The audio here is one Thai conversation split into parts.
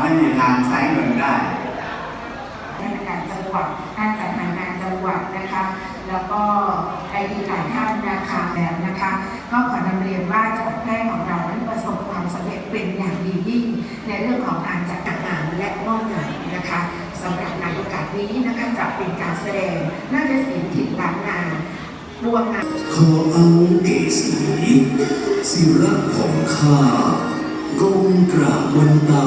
ไม่มีทางใช้เงินได้ราชการจังหวัดการจัดหางานจังหวัดนะคะ แล้วก็ไอดีหลายท่านนะคะแล้วนะคะ ก็ขอนำเรียนว่าจังหวัดแพร่ของเรานั้นประสบความสำเร็จเป็นอย่างดียิ่ง ในเรื่องของการจัดงานและมอบงานนะคะสำหรับในโอกาสนี้นะคะจะเป็นการแสดงน่าจะศิลป์ถิ่นล้านนารวมงานขอเอาเกสีสิระของข้าก้มกราบบนตา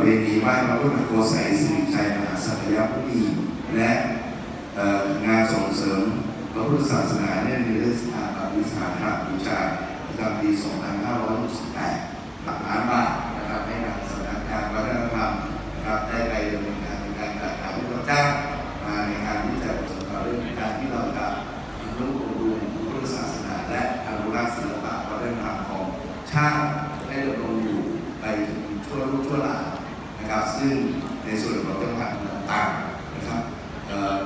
เพณีไหว้พระพุทธโกสัยสิริชัยมหาสัตยพุทธีและงานส่งเสริมพระพุทธศาสนาเนื่องในเทศกาลวิสาขบูชาประจำปี 2568หลักล้านบาทนะครับให้ทางสำนักงานวัฒนธรรมนะครับได้ไปดำเนินการในการจัดหาผู้รับจ้างมาในการที่จะส่งต่อเรื่องการที่เราจะอนุรักษ์อบรมพระพุทธศาสนาและอนุรักษ์ศิลปะวัฒนธรรมของชาติให้ดำรงอยู่ไปถึงชั่วลูกชั่วหลาน นะครับซึ่งในส่วนของจังหวัดต่างๆนะครับ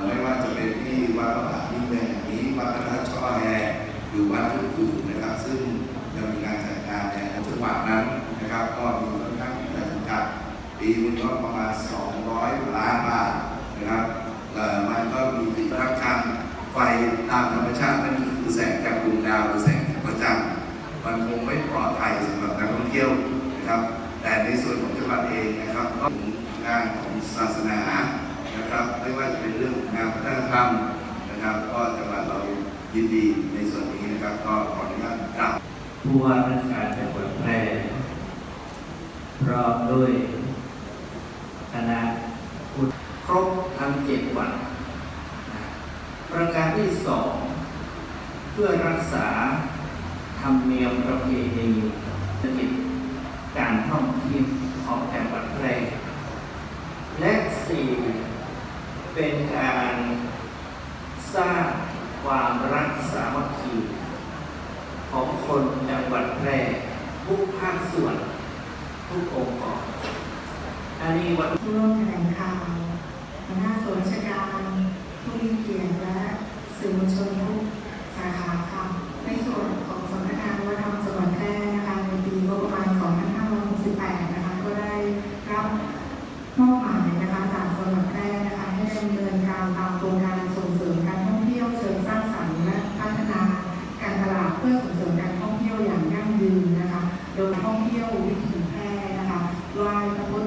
ไม่ว่าจะเป็นที่วัดพระบาทที่เมืองแห่งนี้วัดพระธาตุช่อแฮหรือวัดอื่นๆนะครับ ซึ่งจะมีการจัดงานในจังหวัดนั้นนะครับก็มีค่อนข้างที่จะจำกัดปีหนึงก็ประมาณ 200 ล้านบาทนะครับมันก็มีติดรับการไฟตามธรรมชาตินั่นคือแสงจากดวงดาวหรือแสงจากพระจันทร์มันคงไม่ปลอดภัยสำหรับนักท่องเที่ยวนะครับ แต่ในส่วนของจังหวัดเองนะครับก็ถึงงานของศาสนานะครับ ไม่ว่าจะเป็นเรื่องงานวัฒนธรรมนะครับ ก็จังหวัดเรายินดีในส่วนนี้นะครับ ก็ขออนุญาตกราบผู้ว่าราชการจังหวัดแพร่พร้อมด้วยคณะครบทั้งเจ็ดวัน ประการที่สองเพื่อรักษาธรรมเนียมประเพณีเศรษฐกิจ การท่องเที่ยวของจังหวัดแพร่และสี่เป็นการสร้างความรักสามัคคีของคนจังหวัดแพร่ทุกภาคส่วน ทุกองค์กรอันนี้วันร่วมแถลงข่าวหัวหน้าส่วนราชการผู้มีเกียรติและสื่อมวลชนทุกสาขา ท่องเที่ยววิถีแพร่นะคะไหว้พระพุทธ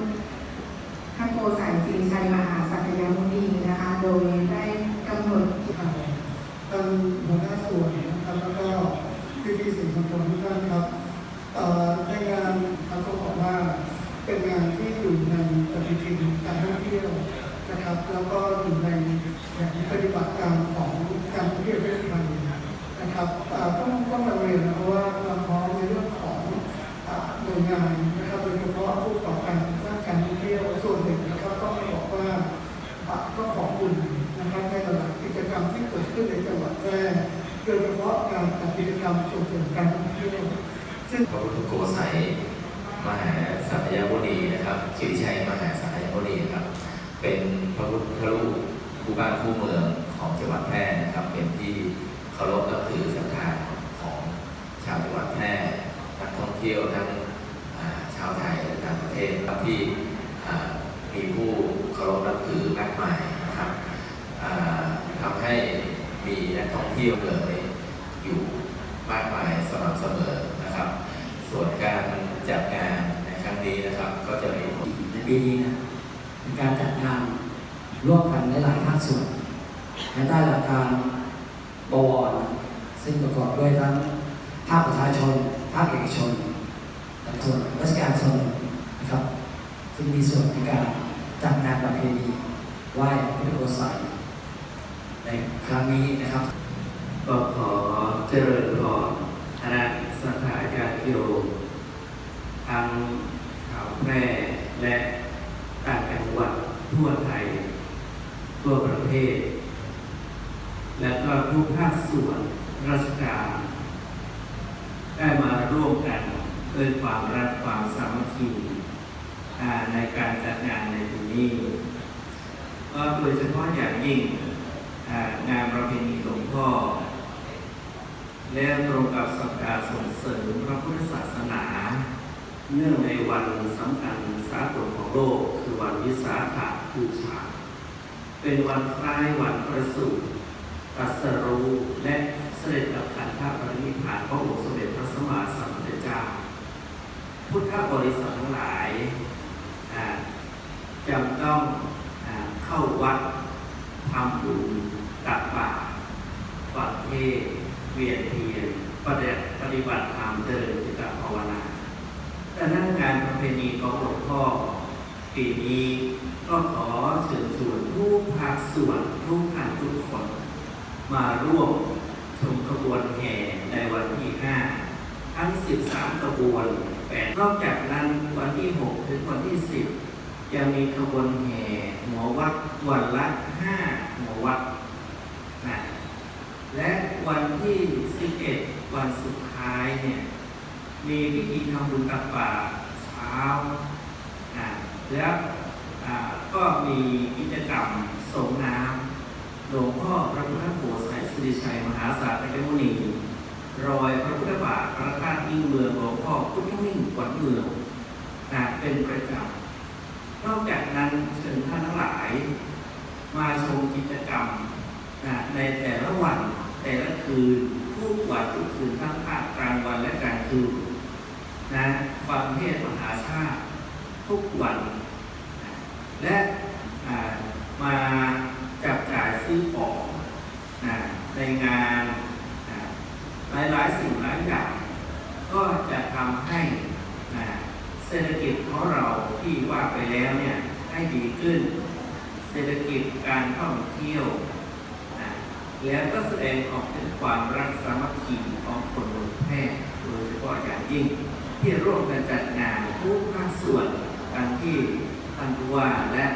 ท่านโกสัยศรีชัยมหาสัตยมุนีนะคะ โดยได้กำหนดทางหัวหน้าส่วนนะครับแล้วก็พี่พี่สื่อมวลชนทุกท่านครับต่อในงานครับก็บอกว่าเป็นงานที่อยู่ในปฏิทินการท่องเที่ยวนะครับ แล้วก็อยู่ในแผนปฏิบัติการของการท่องเที่ยวประเทศไทยนะครับ อ่าหน่วยงานนะครับโดยเฉพาะผู้ประกอบการด้านการท่องเที่ยวส่วนหนึ่งนะครับต้องบอกว่าอะก็ขอบคุณนะครับในตลาดกิจกรรมที่เกิดขึ้นในจังหวัดแพร่โดยเฉพาะการจัดกิจกรรมส่งเสริมการท่องเที่ยวซึ่งพระพุทธโกสัยมหาสัตยมุนีนะครับชิริชัยมหาสัตยมุนีนะครับ เป็นพระพุทธรูปคู่บ้านคู่เมืองของจังหวัดแพร่นะครับ เป็นที่เคารพนับถือศรัทธาของชาวจังหวัดแพร่นักท่องเที่ยวทั้งอ่าชาวไทยและต่างประเทศครับที่อ่ามีผู้เคารพนับถือมากมายนะครับอ่าทำให้มีนักท่องเที่ยวเลยอยู่มากมายสม่ำเสมอนะครับ ส่วนการจัดงานในครั้งนี้นะครับ ก็จะมีผล ใน ปีนี้นะเป็นการจัดงานร่วมกันหลายๆภาคส่วนภายใต้หลักการบวรซึ่งประกอบด้วยทั้งภาคประชาชน ภาคเอกชนและส่วนราชการส่วนหนึ่งนะครับ ซึ่งมีส่วนในการจัดงานประเพณีไหว้พระพุทธโฆษาในครั้งนี้นะครับก็ขอเจริญพรคณะสัตยาธิโยมทั้งชาวแพร่ และต่างจังหวัดทั่วไทย ทั่วประเทศ และก็ทุกภาคส่วนราชการ ได้มาร่วมกันด้วยความรักความสามัคคีในการจัดงานในปีนี้ก็โดยเฉพาะอย่างยิ่งงานประเพณีหลวงพ่อ และตรงกับสัปดาห์ส่งเสริมพระพุทธศาสนา เนื่องในวันสำคัญสากลของโลก คือวันวิสาขบูชา เป็นวันคล้ายวันประสูติตรัสรู้และเสด็จดับขันธปรินิพพานพระองค์สมเด็จพระสัมมาสัมพุทธเจ้า พุทธบริษัททั้งหลายจำต้องอเข้าวัดทำบุญตักบาตรฟังเทศเวียนเทียนปฏิบัติปฏิบัติธรรมเจริญจิตภาวนา แต่นั้นงานประเพณีของหลวงพ่อปีนี้ก็ขอเชิญชวนทุกภาคส่วนทุกท่านทุกคน มาร่วมชมขบวนแห่ในวันที่ 5 ทั้ง 13 ขบวนแปดนอกจากนั้นวันที่ 6 ถึงวันที่ 10 ยังมีขบวนแห่หมอวัดวันละ 5หมอวัดนะและวันที่ 11 วันสุดท้ายเนี่ย มีพิธีทำบุญตักบาตรเช้าแล้วก็มีกิจกรรมส่งน้ำหลวงพ่อพระพุทธโฆษายสิริชัยมหาศาสตร์พรมุนีรอยพระพุทธบาทพระธาตุยิ่งเมืองหลวงพ่อพุทธมิ่งวัญเมืองนะเป็นประจำนอกจากนั้นเชิญท่านทั้งหลาย มาชมกิจกรรมนะในแต่ละวันแต่ละคืนทุกวันทุกคืนทั้งภาคกลางวันและกลางคืน นะฟังเทศมหาชาติทุกวัน และมาจับจ่ายซื้อของนะในงานนะหลายๆสิ่งหลายอย่างก็จะทำให้นะเศรษฐกิจของเราที่ว่าไปแล้วเนี่ยให้ดีขึ้น เศรษฐกิจการท่องเที่ยวนะแล้วก็แสดงออกถึงความรักสามัคคีของคนบนแพร่โดยเฉพาะอย่างยิ่ง ที่ร่วมกันจัดงานทุกภาคส่วนดังที่ท่านผู้ว่าและ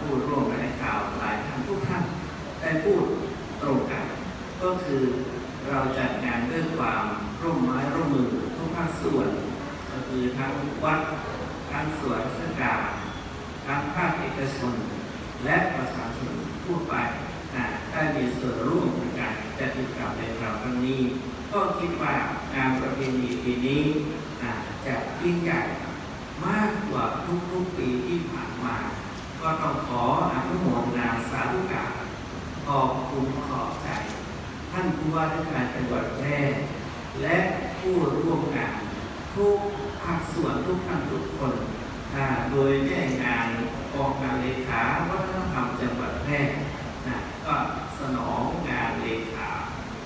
ผู้ร่วมในข่าวหลายท่านทุกท่านได้พูดตรงกัน ก็คือเราจัดงานด้วยความร่วมไม้ร่วมมือทุกภาคส่วน ก็คือทั้งวัดทั้งส่วนราชการทั้งภาคเอกชน และประชาชนทั่วไปได้มีส่วนร่วมในการจัดกิจกรรมในคราวครั้งนี้ ก็คิดว่างานประเพณีปีนี้ จะยิ่งใหญ่มากกว่าทุกๆปีที่ผ่านมา ก็ต้องขออนุโมทนาสาธุการขอบคุณขอบใจ ท่านผู้ว่าราชการจังหวัดแพร่และผู้ร่วมงานทุกภาคส่วนทุกท่านทุกคนอ่าโดยแม่งานกองการเลขาวัฒนธรรมจังหวัดแพร่นะก็สนองงานเลขา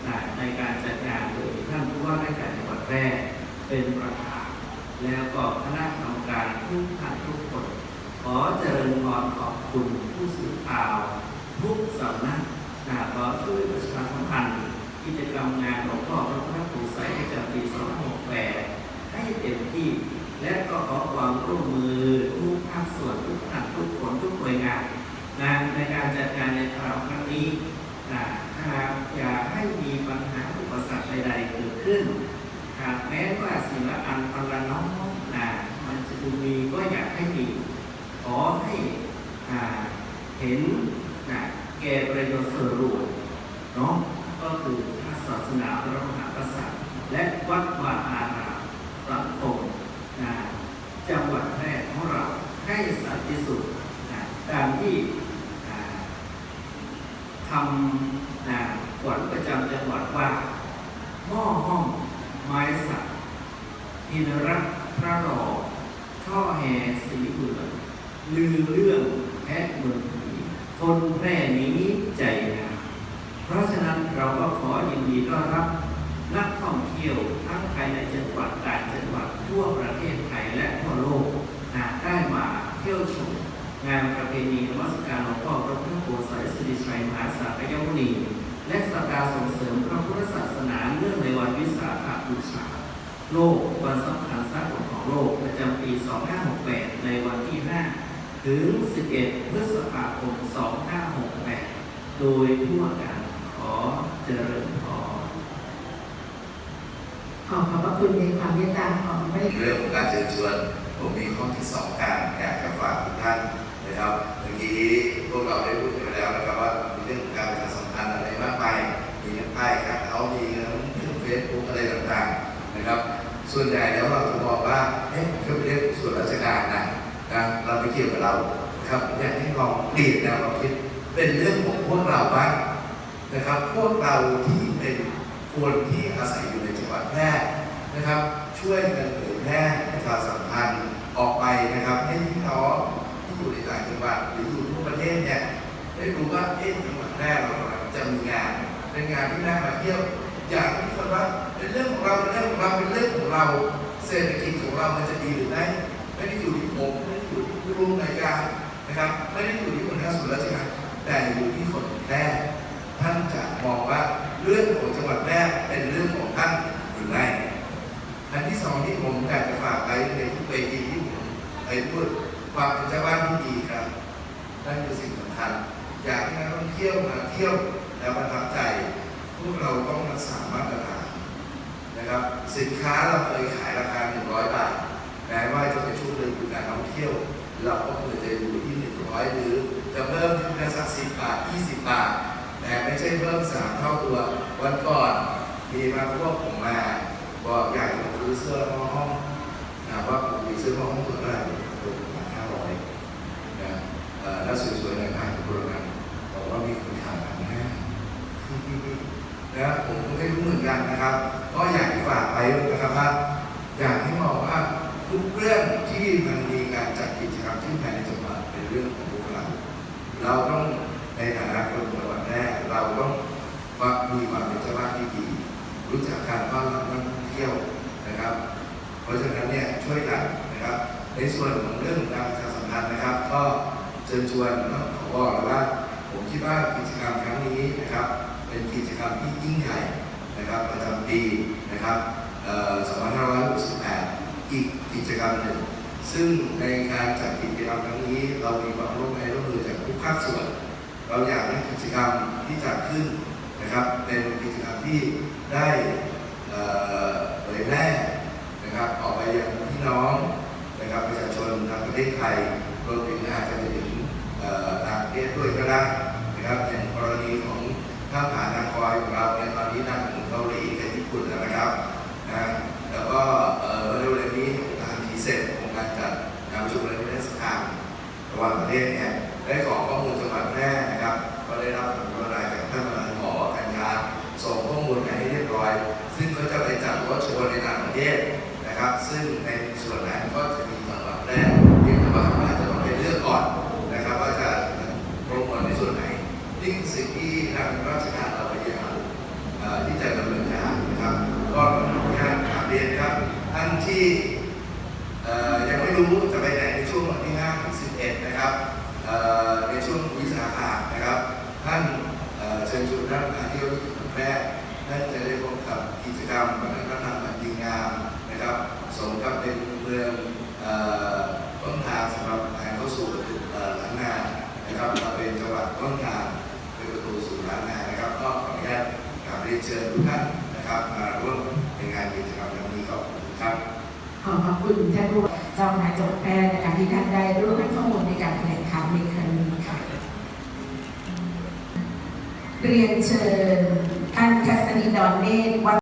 นะในการจัดงานโดยท่านผู้ว่าราชการจังหวัดแพร่เป็นประธาน แล้วก็คณะกรรมการทุกท่านทุกคน ขอเจริญพรขอบคุณผู้สื่อข่าว ทุกสำนักนะขอช่วยประชาสัมพันธ์กิจกรรมงานหลวงพ่อพระพุทธภูไสยประจำปี2568ให้เต็มที่ และก็ขอความร่วมมือทุกภาคส่วนทุกท่านทุกคนทุกหน่วยงานนะในการจัดงานในคราวครั้งนี้นะหากอยากให้มีปัญหาอุปสรรคใดๆเกิดขึ้น หากแม้ว่าสิ่งละอันพันละน้องนะมันจะมีก็อยากให้มีขอให้อ่าเห็นนะแก่ประโยชน์ส่วนรวมเนาะก็คือพระศาสนาพระมหากษัตริย์ และวัดวาอารามสังคมนะจังหวัดแพร่ของเราให้สันติสุขนะตามที่ทำนะกฎประจำจังหวัดว่าหม้อห้อง ไม้สักอินรักพระหล่อช่อแห่สีเบืองลือเรื่องแพทย์เมืองผีคนแพร่นี้ใจงามเพราะฉะนั้นเราก็ขอยินดีต้อนรับ นักท่องเที่ยวทั้งภายในจังหวัดต่างจังหวัดทั่วประเทศไทยและทั่วโลกนะได้มาเที่ยวชมงานประเพณีนมัสการหลวงพ่อพระพุทธโฆษายสิริชัยมหาสารยมุนี และสัปดาห์ส่งเสริมพระพุทธศาสนาเนื่องในวันวิสาขบูชาโลกวันสำคัญสากลของโลกประจำปี 2568 ในวันที่ 5 ถึง 11 พฤษภาคม 2568 โดยทั่วกันขอเจริญพรขอขอบพระคุณในความเมตตาของพระเดชเรื่องของการเชิญชวน ผมมีข้อที่สองการอยากจะฝากทุกท่านนะครับเมื่อกี้พวกเราได้พูด นะครับ ส่วนใหญ่แล้วเราจะมองว่าเอ๊ะมันก็เป็นเรื่องส่วนราชการนะนะเราไม่เกี่ยวกับเราครับอยากให้ลองเปลี่ยนแนวความคิดเป็นเรื่องของพวกเราบ้างนะครับ พวกเราที่เป็นคนที่อาศัยอยู่ในจังหวัดแพร่นะครับ ช่วยกันเผยแพร่ประชาสัมพันธ์ออกไปนะครับ ให้พี่น้องที่อยู่ในต่างจังหวัดหรืออยู่ทั่วประเทศเนี่ยได้รู้ว่าเอ๊ะจังหวัดแพร่เราจะมีงานเป็นงานที่น่ามาเที่ยวอยากทุกคนว่า เป็นเรื่องของเราเป็นเรื่องของเราเป็นเรื่องของเรา เศรษฐกิจของเรามันจะดีหรือไม่ไม่ได้อยู่ที่ผมไม่ได้อยู่ที่ผู้ร่วมรายการนะครับ ไม่ได้อยู่ที่คนทำส่วนราชการแต่อยู่ที่คน ที่100หรือจะเพิ่มที่กระสัก10บาท20บบาท แต่ไม่ใช่เพิ่มสามเท่าตัว วันก่อนมีมาพวกผมมาบอกอยากซื้อเสื้อมาห้องถามว่าผมมีเสื้อมาห้องตัวเท่าไหร่ตัวประห้าร้อยนะเอ่อถ้าสวยๆในผ่านตัวนั้นบอกว่ามีคนขายพันห้านะผมก็ไม่รู้เหมือนกันนะครับ ก็อยากฝากไว้นะครับว่าอยากให้มองว่าทุกเรื่องที่มันมีการจัดกิจกรรมที่ภายใน เรื่องของพวกเรา เราต้องในฐานะคนจังหวัดแรกเราต้องมีความเป็นเจ้าบ้านที่ดี รู้จักการต้อนรับนักท่องเที่ยวนะครับ เพราะฉะนั้นเนี่ยช่วยกันนะครับ ในส่วนของเรื่องการประชาสัมพันธ์นะครับ ก็เชิญชวนต้องขอบอกเลยว่า ผมคิดว่ากิจกรรมครั้งนี้นะครับ เป็นกิจกรรมที่ยิ่งใหญ่นะครับประจำปีนะครับเอ่อ2568 อีกกิจกรรมหนึ่ง ซึ่งในการจัดกิจกรรมครั้งนี้ เรามีความร่วมมือร่วมมือจากทุกภาคส่วน เราอยากให้กิจกรรมที่จัดขึ้นนะครับ เป็นกิจกรรมที่ได้เผยแพร่นะครับออกไปยังพี่น้องนะครับประชาชนทางประเทศไทยรวมถึงอาจจะไปถึงต่างประเทศด้วยก็ได้นะครับอย่างกรณีของท่าผ่านนางคอยของเรา ระหว่างประเทศเนี่ยได้ขอข้อมูลจังหวัดแพร่นะครับ ก็ได้รับความกรุณาจากท่านประธานหอการยาส่งข้อมูลให้เรียบร้อย ซึ่งก็จะไปจัดรถชว์ในต่างประเทศนะครับ ซึ่งในส่วนนั้นก็จะมีจังหวัดแรกเพียงแต่ว่าอาจจะต้องไปเลือกก่อนนะครับ ว่าจะโปรโมทในส่วนไหนนี่สิ่งที่ทางราชการเราพยายามที่จะดำเนินการนะครับ ก็ขออนุญาตกราบเรียนครับท่านที่ยังไม่รู้จะไปไหน 1 นะครับในช่วงวิสาขะนะครับ ท่านเชิญชวนท่านมาเที่ยวที่จังหวัดแพร่ท่านจะได้พบกับกิจกรรมวัฒนธรรมอันดีงามนะครับสมกับเป็นเมืองต้นทางสำหรับการเข้าสู่เอ่อล้านนานะครับเราเป็นจังหวัดต้นทางเป็นประตูสู่ล้านนานะครับก็ขออนุญาตกราบเรียนเชิญทุกท่านนะครับมาร่วมในงานกิจกรรมครั้งนี้ขอบคุณครับขอบคุณท่านผู้ว่า เจ้าคณะจังหวัดแพร่นะคะที่ท่านได้ร่วมให้ข้อมูลในการแถลงข่าวในครั้งนี้ค่ะ เรียนเชิญท่านทัศนีดอนเนตรวัด